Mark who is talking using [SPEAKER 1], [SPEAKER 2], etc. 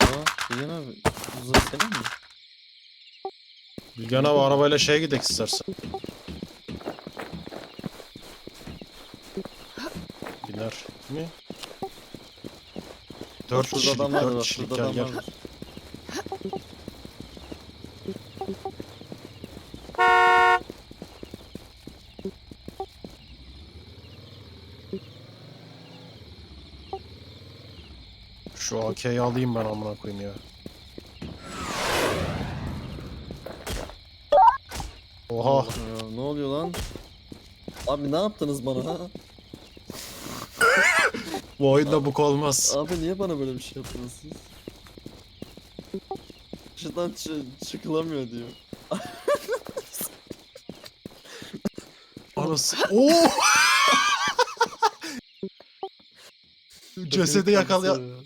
[SPEAKER 1] Aa, Bilgen abi. Uzun senin mi?
[SPEAKER 2] Bilgen abi arabayla şeye gidek istersen. Biner mi? Dört
[SPEAKER 1] Şurada
[SPEAKER 2] kişilik,
[SPEAKER 1] adam var
[SPEAKER 2] dört
[SPEAKER 1] bak,
[SPEAKER 2] kişilik
[SPEAKER 1] şurada
[SPEAKER 2] gel
[SPEAKER 1] adam
[SPEAKER 2] gel.
[SPEAKER 1] var.
[SPEAKER 2] Şu AK'yi alayım ben amına koyayım ya. Oha.
[SPEAKER 1] Ya, ne oluyor lan? Abi ne yaptınız bana ha?
[SPEAKER 2] Bu oyunda bu olmaz.
[SPEAKER 1] Abi niye bana böyle bir şey yaptınız siz? Şuradan çı- çıkılamıyor diyor.
[SPEAKER 2] Anası. Oo! Cesedi yakalayan